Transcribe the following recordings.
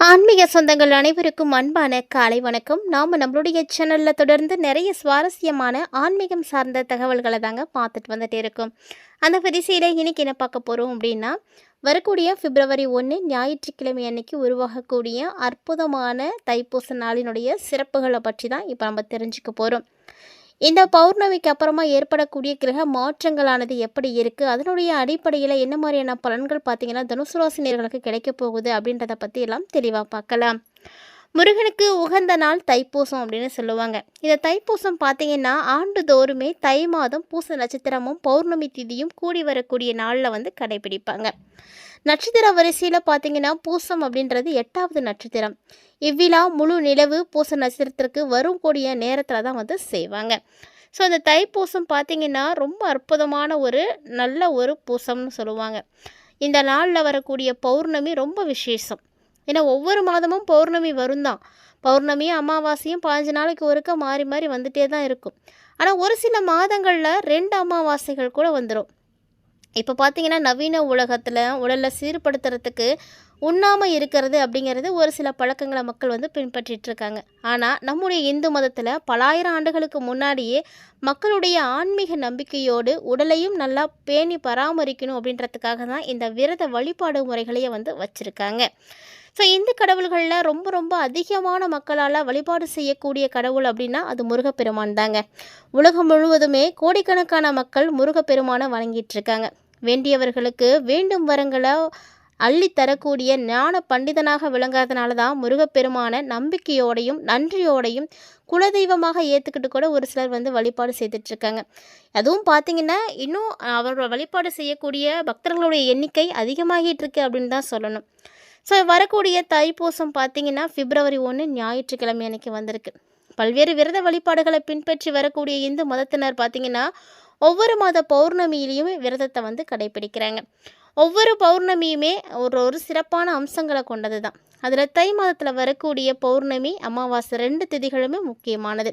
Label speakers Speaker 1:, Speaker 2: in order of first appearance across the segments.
Speaker 1: ஆன்மீக சொந்தங்கள் அனைவருக்கும் அன்பான காலை வணக்கம். நாம் நம்மளுடைய சேனலில் தொடர்ந்து நிறைய சுவாரஸ்யமான ஆன்மீகம் சார்ந்த தகவல்களை தாங்க பார்த்துட்டு வந்துட்டு இருக்கோம். அந்த வரிசையில் இன்னைக்கு என்ன பார்க்க போகிறோம் அப்படின்னா வரக்கூடிய பிப்ரவரி ஒன்று ஞாயிற்றுக்கிழமை அன்னைக்கு உருவாகக்கூடிய அற்புதமான தைப்பூச நாளினுடைய சிறப்புகளை பற்றி தான் இப்போ நம்ம தெரிஞ்சுக்க போகிறோம் இந்த பௌர்ணமிக்கு அப்புறமா ஏற்படக்கூடிய கிரக மாற்றங்களானது எப்படி இருக்குது அதனுடைய அடிப்படையில் என்ன மாதிரியான பலன்கள் பார்த்தீங்கன்னா தனுசு ராசினியர்களுக்கு கிடைக்க போகுது அப்படின்றத பற்றி எல்லாம் தெளிவாக பார்க்கலாம். முருகனுக்கு உகந்த நாள் தைப்பூசம் அப்படின்னு சொல்லுவாங்க. இந்த தைப்பூசம் பார்த்தீங்கன்னா ஆண்டுதோறுமே தை மாதம் பூச நட்சத்திரமும் பௌர்ணமி திதியும் கூடி வரக்கூடிய நாளில் வந்து கடைபிடிப்பாங்க. நட்சத்திர வரிசையில் பார்த்தீங்கன்னா பூசம் அப்படின்றது எட்டாவது நட்சத்திரம். இவ்விழா முழு நிலவு பூச நட்சத்திரத்திற்கு வரும் கூடிய நேரத்தில் தான் வந்து செய்வாங்க. ஸோ அந்த தைப்பூசம் பார்த்தீங்கன்னா ரொம்ப அற்புதமான ஒரு நல்ல ஒரு பூசம்னு சொல்லுவாங்க. இந்த நாளில் வரக்கூடிய பௌர்ணமி ரொம்ப விசேஷம். ஏன்னா ஒவ்வொரு மாதமும் பௌர்ணமி வரும் தான் பௌர்ணமியும் அமாவாசையும் பாஞ்சு நாளைக்கு ஒருக்க மாறி மாறி வந்துட்டே தான் இருக்கும். ஆனால் ஒரு சில மாதங்களில் ரெண்டு அமாவாசைகள் கூட வந்துடும் இப்போ பார்த்தீங்கன்னா நவீன உலகத்தில் உடலை சீர்படுத்துறதுக்கு உண்ணாமல் இருக்கிறது அப்படிங்கிறது ஒரு சில பழக்கங்களை மக்கள் வந்து பின்பற்றிட்டு இருக்காங்க ஆனால் நம்முடைய இந்து மதத்தில் பலாயிரம் ஆண்டுகளுக்கு முன்னாடியே மக்களுடைய ஆன்மீக நம்பிக்கையோடு உடலையும் நல்லா பேணி பராமரிக்கணும் அப்படின்றதுக்காக தான் இந்த விரத வழிபாடு முறைகளையே வந்து வச்சுருக்காங்க. ஸோ இந்து கடவுள்களில் ரொம்ப ரொம்ப அதிகமான மக்களால் வழிபாடு செய்யக்கூடிய கடவுள் அப்படின்னா அது முருகப்பெருமான் தாங்க. உலகம் முழுவதுமே கோடிக்கணக்கான மக்கள் முருகப்பெருமானை வணங்கிட்டு இருக்காங்க வேண்டியவர்களுக்கு வேண்டும் வரங்களை அள்ளி தரக்கூடிய ஞான பண்டிதனாக விளங்காதனால தான் முருகப்பெருமான நம்பிக்கையோடையும் நன்றியோடையும் குலதெய்வமாக ஏற்றுக்கிட்டு கூட ஒரு சிலர் வந்து வழிபாடு செய்துட்ருக்காங்க அதுவும் பார்த்தீங்கன்னா இன்னும் அவரோட வழிபாடு செய்யக்கூடிய பக்தர்களுடைய எண்ணிக்கை அதிகமாகிட்டு இருக்கு அப்படின்னு தான் சொல்லணும். ஸோ வரக்கூடிய தைப்பூசம் பார்த்தீங்கன்னா பிப்ரவரி ஒன்று ஞாயிற்றுக்கிழமை அன்னைக்கு வந்திருக்கு. பல்வேறு விரத வழிபாடுகளை பின்பற்றி வரக்கூடிய இந்து மதத்தினர் பார்த்தீங்கன்னா ஒவ்வொரு மாத பௌர்ணமியிலையும் விரதத்தை வந்து கடைபிடிக்கிறாங்க ஒவ்வொரு பௌர்ணமியுமே ஒரு ஒரு சிறப்பான அம்சங்களை கொண்டது தான் அதில் தை மாதத்தில் வரக்கூடிய பௌர்ணமி அமாவாசை ரெண்டு திதிகளுமே முக்கியமானது.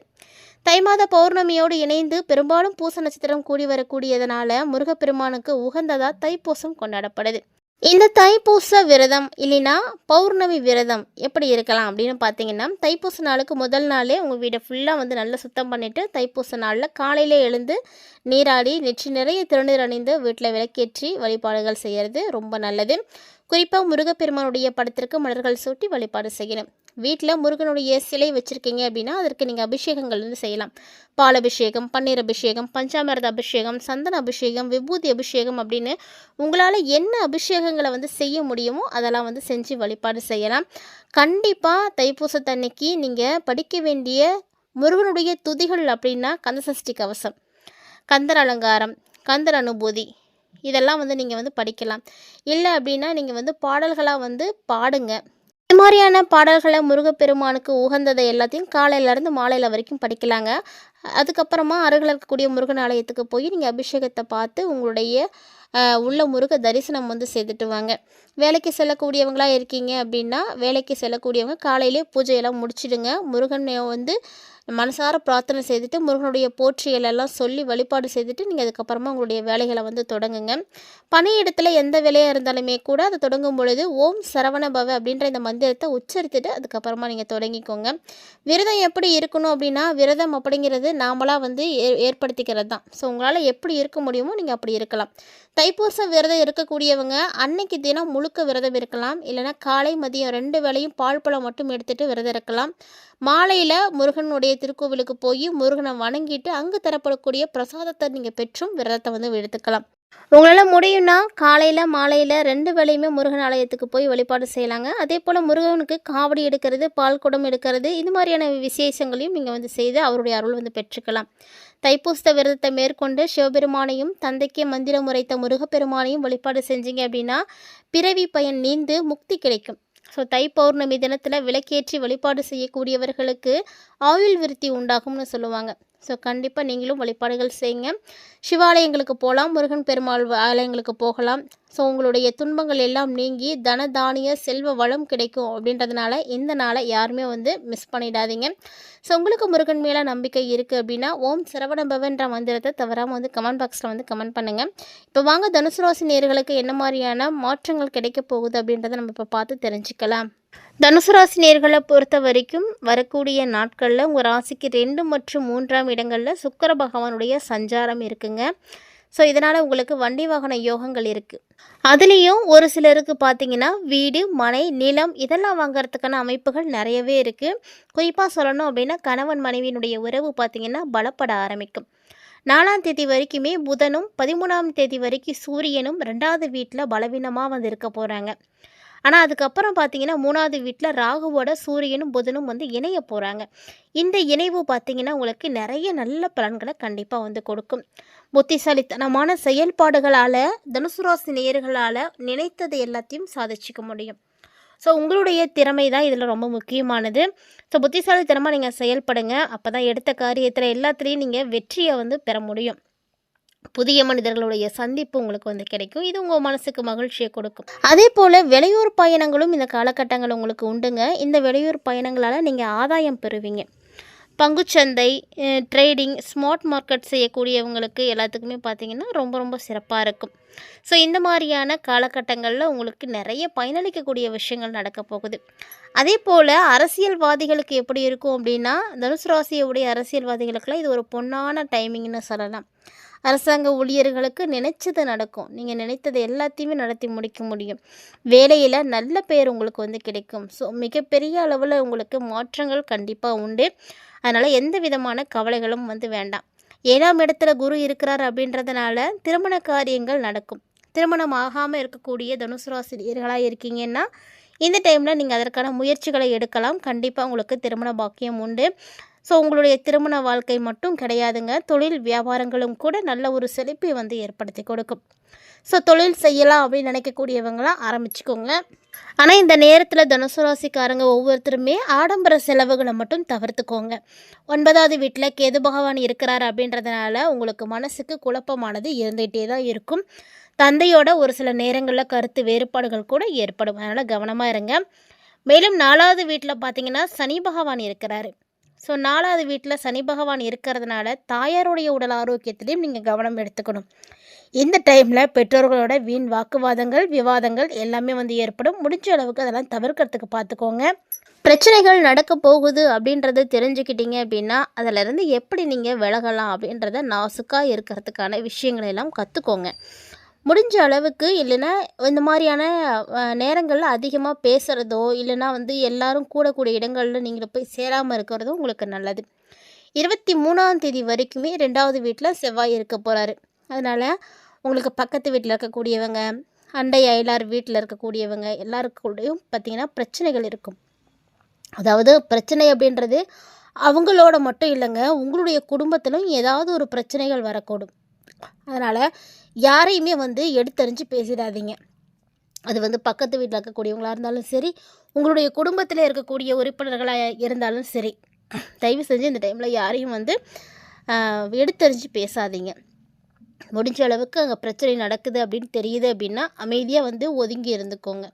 Speaker 1: தை மாத பௌர்ணமியோடு இணைந்து பெரும்பாலும் பூச நட்சத்திரம் கூடி வரக்கூடியதனால முருகப்பெருமானுக்கு உகந்ததாக தைப்பூசம் கொண்டாடப்படுது. இந்த தைப்பூச விரதம் இல்லைன்னா பௌர்ணமி விரதம் எப்படி இருக்கலாம் அப்படின்னு பார்த்தீங்கன்னா தைப்பூச நாளுக்கு முதல் நாளே உங்கள் வீடை ஃபுல்லாக வந்து நல்லா சுத்தம் பண்ணிவிட்டு தைப்பூச நாளில் காலையிலே எழுந்து நீராடி நெற்றி நிறைய திருநீர் அணிந்து வீட்டில் விளக்கேற்றி வழிபாடுகள் செய்கிறது ரொம்ப நல்லது. குறிப்பாக முருகப்பெருமானுடைய படத்திற்கு மலர்கள் சூட்டி வழிபாடு செய்யணும். வீட்டில் முருகனுடைய சிலை வச்சுருக்கீங்க அப்படின்னா அதற்கு நீங்கள் அபிஷேகங்கள் வந்து செய்யலாம். பால் அபிஷேகம் பன்னீர் அபிஷேகம் பஞ்சாமிரத அபிஷேகம் சந்தன அபிஷேகம் விபூதி அபிஷேகம் அப்படின்னு உங்களால் என்ன அபிஷேகங்களை வந்து செய்ய முடியுமோ அதெல்லாம் வந்து செஞ்சு வழிபாடு செய்யலாம். கண்டிப்பாக தைப்பூசத்தன்னைக்கு நீங்கள் படிக்க வேண்டிய முருகனுடைய துதிகள் அப்படின்னா கந்தசஷ்டி கவசம் கந்தர் அலங்காரம் கந்தர் அனுபூதி இதெல்லாம் வந்து நீங்கள் வந்து படிக்கலாம். இல்லை அப்படின்னா நீங்கள் வந்து பாடல்களாக வந்து பாடுங்க. இது மாதிரியான பாடல்களை முருகப்பெருமானுக்கு உகந்ததை எல்லாத்தையும் காலையிலேருந்து மாலையில் வரைக்கும் படிக்கலாங்க. அதுக்கப்புறமா அருகில் இருக்கக்கூடிய முருகன் ஆலயத்துக்கு போய் நீங்கள் அபிஷேகத்தை பார்த்து உங்களுடைய உள்ள முருக தரிசனம் வந்து செய்துட்டு வாங்க. வேலைக்கு செல்லக்கூடியவங்களாக இருக்கீங்க அப்படின்னா வேலைக்கு செல்லக்கூடியவங்க காலையிலே பூஜையெல்லாம் முடிச்சிடுங்க. முருகனை வந்து மனசார பிரார்த்தனை செய்துட்டு முருகனுடைய போற்றிகள் எல்லாம் சொல்லி வழிபாடு செய்துட்டு நீங்கள் அதுக்கப்புறமா உங்களுடைய வேலைகளை வந்து தொடங்குங்க. பணியிடத்தில் எந்த வேலையாக இருந்தாலுமே கூட அதை தொடங்கும் பொழுது ஓம் சரவண பவ அப்படின்ற இந்த மந்திரத்தை உச்சரித்துட்டு அதுக்கப்புறமா நீங்கள் தொடங்கிக்கோங்க. விரதம் எப்படி இருக்கணும் அப்படின்னா விரதம் அப்படிங்கிறது நாமளாக வந்து ஏ ஏற்படுத்திக்கிறது தான் ஸோ உங்களால் எப்படி இருக்க முடியுமோ நீங்கள் அப்படி இருக்கலாம். தைப்பூச விரதம் இருக்கக்கூடியவங்க அன்னைக்கு தினம் முழுக்க விரதம் இருக்கலாம். இல்லைன்னா காலை மதியம் ரெண்டு வேளையும் பால் பழம் மட்டும் எடுத்துகிட்டு விரதம் இருக்கலாம். மாலையில் முருகனுடைய திருக்கோவிலுக்கு போய் முருகனை வணங்கிட்டு அங்கு தரப்படக்கூடிய பிரசாதத்தை நீங்கள் பெற்றும் விரதத்தை வந்து எடுத்துக்கலாம். உங்களால் முடியும்னா காலையில் மாலையில் ரெண்டு வேளையுமே முருகன் ஆலயத்துக்கு போய் வழிபாடு செய்யலாங்க. அதே போல் முருகனுக்கு காவடி எடுக்கிறது பால் குடம் எடுக்கிறது இது மாதிரியான விசேஷங்களையும் நீங்கள் வந்து செய்து அவருடைய அருள் வந்து பெற்றுக்கலாம். தைப்பூச விரதத்தை மேற்கொண்டு சிவபெருமானையும் தந்தைக்கே மந்திரம் உரைத்த முருகப்பெருமானையும் வழிபாடு செஞ்சீங்க அப்படின்னா பிறவி பயன் நீந்து முக்தி கிடைக்கும். ஸோ தை பௌர்ணமி தினத்தில் விளக்கேற்றி வழிபாடு செய்யக்கூடியவர்களுக்கு ஆயுள் விருத்தி உண்டாகும்னு சொல்லுவாங்க. ஸோ கண்டிப்பாக நீங்களும் வழிபாடுகள் செய்யுங்க. சிவாலயங்களுக்கு போகலாம் முருகன் பெருமாள் ஆலயங்களுக்கு போகலாம். ஸோ உங்களுடைய துன்பங்கள் எல்லாம் நீங்கி தன தானிய செல்வ வளம் கிடைக்கும் அப்படின்றதுனால இந்த நாளை யாருமே வந்து மிஸ் பண்ணிடாதீங்க. ஸோ உங்களுக்கு முருகன் மேலே நம்பிக்கை இருக்குது அப்படின்னா ஓம் சரவணபவன்ற மந்திரத்தை தவறாமல் வந்து கமெண்ட் பாக்ஸில் வந்து கமெண்ட் பண்ணுங்கள் இப்போ வாங்க தனுசு ராசி நேர்களுக்கு என்ன மாதிரியான மாற்றங்கள் கிடைக்க போகுது அப்படின்றத நம்ம இப்போ பார்த்து தெரிஞ்சுக்கலாம். தனுசு ராசி நேர்களை பொறுத்த வரைக்கும் வரக்கூடிய நாட்களில் உங்கள் ராசிக்கு ரெண்டு மற்றும் மூன்றாம் இடங்களில் சுக்கர பகவானுடைய சஞ்சாரம் இருக்குங்க. ஸோ இதனால் உங்களுக்கு வண்டி வாகன யோகங்கள் இருக்குது அதுலேயும் ஒரு சிலருக்கு பார்த்தீங்கன்னா வீடு மனை நிலம் இதெல்லாம் வாங்குறதுக்கான அமைப்புகள் நிறையவே இருக்குது குறிப்பாக சொல்லணும் அப்படின்னா கணவன் மனைவியினுடைய உறவு பார்த்திங்கன்னா பலப்பட ஆரம்பிக்கும். நாலாம் தேதி வரைக்குமே புதனும் பதிமூணாம் தேதி வரைக்கும் சூரியனும் ரெண்டாவது வீட்டில் பலவீனமாக வந்து இருக்க போகிறாங்க ஆனால் அதுக்கப்புறம் பார்த்தீங்கன்னா மூணாவது வீட்டில் ராகுவோட சூரியனும் புதனும் வந்து இணைய போகிறாங்க இந்த இணைவு பார்த்தீங்கன்னா உங்களுக்கு நிறைய நல்ல பலன்களை கண்டிப்பாக வந்து கொடுக்கும். புத்திசாலித்தனமான செயல்பாடுகளால் தனுசு ராசி நேயர்களால் நினைத்தது எல்லாத்தையும் சாதிச்சிக்க முடியும். ஸோ உங்களுடைய திறமை தான் இதில் ரொம்ப முக்கியமானது. ஸோ புத்திசாலித்தனமாக நீங்கள் செயல்படுங்க. அப்போ தான் எடுத்த காரியத்தில் எல்லாத்துலேயும் நீங்கள் வெற்றியை வந்து பெற முடியும். புதிய மனிதர்களுடைய சந்திப்பு உங்களுக்கு வந்து கிடைக்கும். இது உங்கள் மனசுக்கு மகிழ்ச்சியை கொடுக்கும். அதே போல் வெளியூர் பயணங்களும் இந்த காலகட்டங்கள் உங்களுக்கு உண்டுங்க. இந்த வெளியூர் பயணங்களால் நீங்கள் ஆதாயம் பெறுவீங்க. பங்குச்சந்தை ட்ரேடிங் ஸ்மார்ட் மார்க்கெட் செய்யக்கூடியவங்களுக்கு எல்லாத்துக்குமே பார்த்தீங்கன்னா ரொம்ப ரொம்ப சிறப்பாக இருக்கும். ஸோ இந்த மாதிரியான காலகட்டங்களில் உங்களுக்கு நிறைய பயனளிக்கக்கூடிய விஷயங்கள் நடக்க போகுது. அதே போல் அரசியல்வாதிகளுக்கு எப்படி இருக்கும் அப்படின்னா தனுசு ராசியுடைய அரசியல்வாதிகளுக்கெல்லாம் இது ஒரு பொன்னான டைமிங்னு சொல்லலாம். அரசாங்க ஊழியர்களுக்கு நினைச்சது நடக்கும். நீங்கள் நினைத்தது எல்லாத்தையுமே நடத்தி முடிக்க முடியும். வேலையில் நல்ல பேர் உங்களுக்கு வந்து கிடைக்கும். ஸோ மிகப்பெரிய அளவில் உங்களுக்கு மாற்றங்கள் கண்டிப்பாக உண்டு. அதனால் எந்த விதமான கவலைகளும் வந்து வேண்டாம். ஏழாம் இடத்துல குரு இருக்கிறார் அப்படின்றதுனால திருமண காரியங்கள் நடக்கும். திருமணம் ஆகாமல் இருக்கக்கூடிய தனுசு ராசிரியர்களாக இருக்கீங்கன்னா இந்த டைமில் நீங்கள் அதற்கான முயற்சிகளை எடுக்கலாம். கண்டிப்பாக உங்களுக்கு திருமண பாக்கியம் உண்டு. ஸோ உங்களுடைய திருமண வாழ்க்கை மட்டும் கிடையாதுங்க. தொழில் வியாபாரங்களும் கூட நல்ல ஒரு செழிப்பை வந்து ஏற்படுத்தி கொடுக்கும். ஸோ தொழில் செய்யலாம் அப்படின்னு நினைக்கக்கூடியவங்களாம் ஆரம்பிச்சுக்கோங்க. ஆனால் இந்த நேரத்தில் தனுசு ராசிக்காரங்க ஒவ்வொருத்தருமே ஆடம்பர செலவுகளை மட்டும் தவிர்த்துக்கோங்க. ஒன்பதாவது வீட்டில் கேது பகவான் இருக்கிறார் அப்படின்றதுனால உங்களுக்கு மனசுக்கு குழப்பமானது இருந்துகிட்டே தான் இருக்கும். தந்தையோட ஒரு சில நேரங்களில் கருத்து வேறுபாடுகள் கூட ஏற்படும். அதனால் கவனமாக இருங்க. மேலும் நாலாவது வீட்டில் பார்த்தீங்கன்னா சனி பகவான் இருக்கிறாரு. ஸோ நாலாவது வீட்டில் சனி பகவான் இருக்கிறதுனால தாயாருடைய உடல் ஆரோக்கியத்திலையும் நீங்கள் கவனம் எடுத்துக்கணும். இந்த டைமில் பெற்றோர்களோட வீண் வாக்குவாதங்கள் விவாதங்கள் எல்லாமே வந்து ஏற்படும். முடிஞ்ச அளவுக்கு அதெல்லாம் தவிர்க்கிறதுக்கு பார்த்துக்கோங்க பிரச்சனைகள் நடக்க போகுது அப்படின்றத தெரிஞ்சுக்கிட்டீங்க அப்படின்னா அதிலிருந்து எப்படி நீங்கள் விலகலாம் அப்படின்றத நாசுக்காக இருக்கிறதுக்கான விஷயங்களை எல்லாம் கற்றுக்கோங்க முடிஞ்ச அளவுக்கு இல்லைன்னா இந்த மாதிரியான நேரங்களில் அதிகமாக பேசுகிறதோ இல்லைன்னா வந்து எல்லோரும் கூடக்கூடிய இடங்களில் நீங்கள் போய் சேராமல் இருக்கிறதோ உங்களுக்கு நல்லது. இருபத்தி மூணாம் தேதி வரைக்குமே ரெண்டாவது வீட்டில் செவ்வாய் இருக்க போகிறாரு அதனால் உங்களுக்கு பக்கத்து வீட்டில் இருக்கக்கூடியவங்க அண்டை அயலார் வீட்டில் இருக்கக்கூடியவங்க எல்லாருக்கூடையும் பார்த்திங்கன்னா பிரச்சனைகள் இருக்கும். அதாவது பிரச்சனை அப்படின்றது அவங்களோட மட்டும் இல்லைங்க உங்களுடைய குடும்பத்திலும் ஏதாவது ஒரு பிரச்சனைகள் வரக்கூடும். அதனால் யாரையுமே வந்து எடுத்தறிஞ்சு பேசிடாதீங்க. அது வந்து பக்கத்து வீட்டில் இருக்கக்கூடியவங்களாக இருந்தாலும் சரி உங்களுடைய குடும்பத்தில் இருக்கக்கூடிய உறுப்பினர்களாக இருந்தாலும் சரி தயவு செஞ்சு இந்த டைமில் யாரையும் வந்து எடுத்தறிஞ்சு பேசாதீங்க. முடிஞ்ச அளவுக்கு அங்கே பிரச்சனை நடக்குது அப்படின்னு தெரியுது அப்படின்னா அமைதியாக வந்து ஒதுங்கி இருந்துக்கோங்க.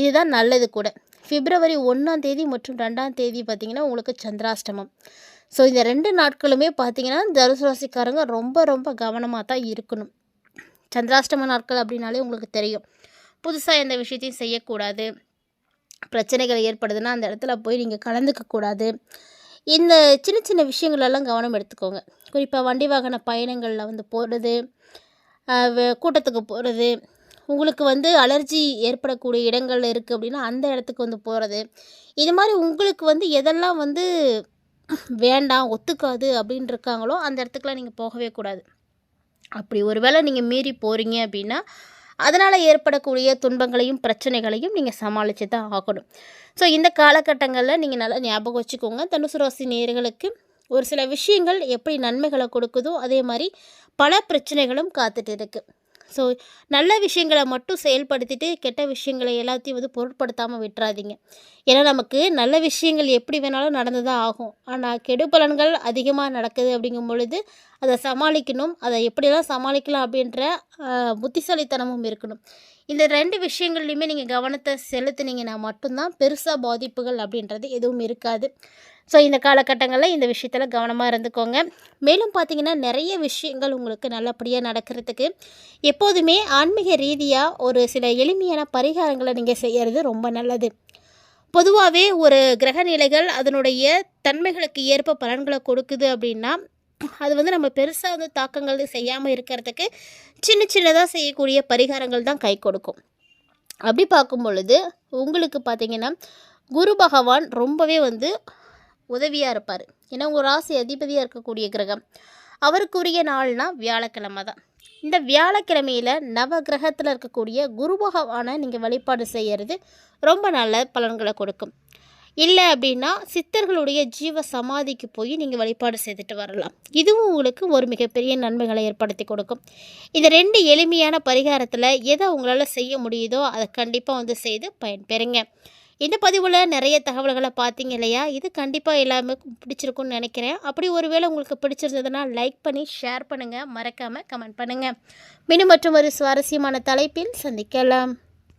Speaker 1: இதுதான் நல்லது கூட. பிப்ரவரி ஒன்றாம் தேதி மற்றும் ரெண்டாம் தேதி பார்த்திங்கன்னா உங்களுக்கு சந்திராஷ்டமம். ஸோ இந்த ரெண்டு நாட்களுமே பார்த்திங்கன்னா தனுசு ராசிக்காரங்க ரொம்ப ரொம்ப கவனமாக தான் இருக்கணும். சந்திராஷ்டம நாட்கள் அப்படின்னாலே உங்களுக்கு தெரியும். புதுசாக எந்த விஷயத்தையும் செய்யக்கூடாது. பிரச்சனைகள் ஏற்படுதுன்னா அந்த இடத்துல போய் நீங்கள் கலந்துக்கக்கூடாது இந்த சின்ன சின்ன விஷயங்களெல்லாம் கவனம் எடுத்துக்கோங்க. குறிப்பாக வண்டி வாகன பயணங்களில் வந்து போகிறது கூட்டத்துக்கு போகிறது உங்களுக்கு வந்து அலர்ஜி ஏற்படக்கூடிய இடங்கள் இருக்குது அப்படின்னா அந்த இடத்துக்கு வந்து போகிறது இது மாதிரி உங்களுக்கு வந்து எதெல்லாம் வந்து வேண்டாம் ஒத்துக்காது அப்படின்னு இருக்காங்களோ அந்த இடத்துக்குலாம் நீங்கள் போகவே கூடாது. அப்படி ஒரு வேளை நீங்கள் மீறி போகிறீங்க அப்படின்னா அதனால் ஏற்படக்கூடிய துன்பங்களையும் பிரச்சனைகளையும் நீங்கள் சமாளித்து தான் ஆகணும். ஸோ இந்த காலகட்டங்களில் நீங்கள் நல்லா ஞாபகம் வச்சுக்கோங்க. தனுசு ராசி நேர்களுக்கு ஒரு சில விஷயங்கள் எப்படி நன்மைகளை கொடுக்குதோ அதே மாதிரி பல பிரச்சனைகளும் காத்துட்டு இருக்குது ஸோ நல்ல விஷயங்களை மட்டும் செயல்படுத்திட்டு கெட்ட விஷயங்களை எல்லாத்தையும் வந்து பொருட்படுத்தாமல் விட்டுறாதீங்க. ஏன்னா நமக்கு நல்ல விஷயங்கள் எப்படி வேணாலும் நடந்து தான் ஆகும் ஆனால் கெடுபலன்கள் அதிகமாக நடக்குது அப்படிங்கும் பொழுது அதை சமாளிக்கணும். அதை எப்படியெல்லாம் சமாளிக்கலாம் அப்படின்ற புத்திசாலித்தனமும் இருக்கணும். இந்த ரெண்டு விஷயங்கள்லையுமே நீங்கள் கவனத்தை செலுத்துனீங்கன்னா மட்டும்தான் பெருசாக பாதிப்புகள் அப்படின்றது எதுவும் இருக்காது. ஸோ இந்த காலகட்டங்களில் இந்த விஷயத்தில் கவனமாக இருந்துக்கோங்க. மேலும் பார்த்தீங்கன்னா நிறைய விஷயங்கள் உங்களுக்கு நல்லபடியாக நடக்கிறதுக்கு எப்போதுமே ஆன்மீக ரீதியாக ஒரு சில எளிமையான பரிகாரங்களை நீங்கள் செய்கிறது ரொம்ப நல்லது. பொதுவாகவே ஒரு கிரக நிலைகள் அதனுடைய தன்மைகளுக்கு ஏற்ப பலன்களை கொடுக்குது அப்படின்னா அது வந்து நம்ம பெருசாக வந்து தாக்கங்கள் செய்யாமல் இருக்கிறதுக்கு சின்ன சின்னதாக செய்யக்கூடிய பரிகாரங்கள் தான் கை கொடுக்கும். அப்படி பார்க்கும் பொழுது உங்களுக்கு பார்த்தீங்கன்னா குரு பகவான் ரொம்பவே வந்து உதவியாக இருப்பார். ஏன்னா உங்கள் ராசி அதிபதியாக இருக்கக்கூடிய கிரகம் அவருக்குரிய நாள்னா வியாழக்கிழமை தான். இந்த வியாழக்கிழமையில் நவ கிரகத்தில் இருக்கக்கூடிய குரு பகவானை நீங்கள் வழிபாடு செய்கிறது ரொம்ப நல்ல பலன்களை கொடுக்கும். இல்லை அப்படின்னா சித்தர்களுடைய ஜீவ சமாதிக்கு போய் நீங்கள் வழிபாடு செய்துட்டு வரலாம். இதுவும் உங்களுக்கு ஒரு மிகப்பெரிய நன்மைகளை ஏற்படுத்தி கொடுக்கும். இந்த ரெண்டு எளிமையான பரிகாரத்தில் எதை உங்களால் செய்ய முடியுதோ அதை கண்டிப்பாக வந்து செய்து பயன்பெறுங்க. இந்த பதிவில் நிறைய தகவல்களை பார்த்தீங்க இல்லையா? இது கண்டிப்பாக எல்லாமே பிடிச்சிருக்கும்னு நினைக்கிறேன். அப்படி ஒருவேளை உங்களுக்கு பிடிச்சிருந்ததுன்னா லைக் பண்ணி ஷேர் பண்ணுங்கள் மறக்காமல் கமெண்ட் பண்ணுங்கள் மீண்டும் மற்றும் ஒரு சுவாரஸ்யமான தலைப்பில் சந்திக்கலாம்.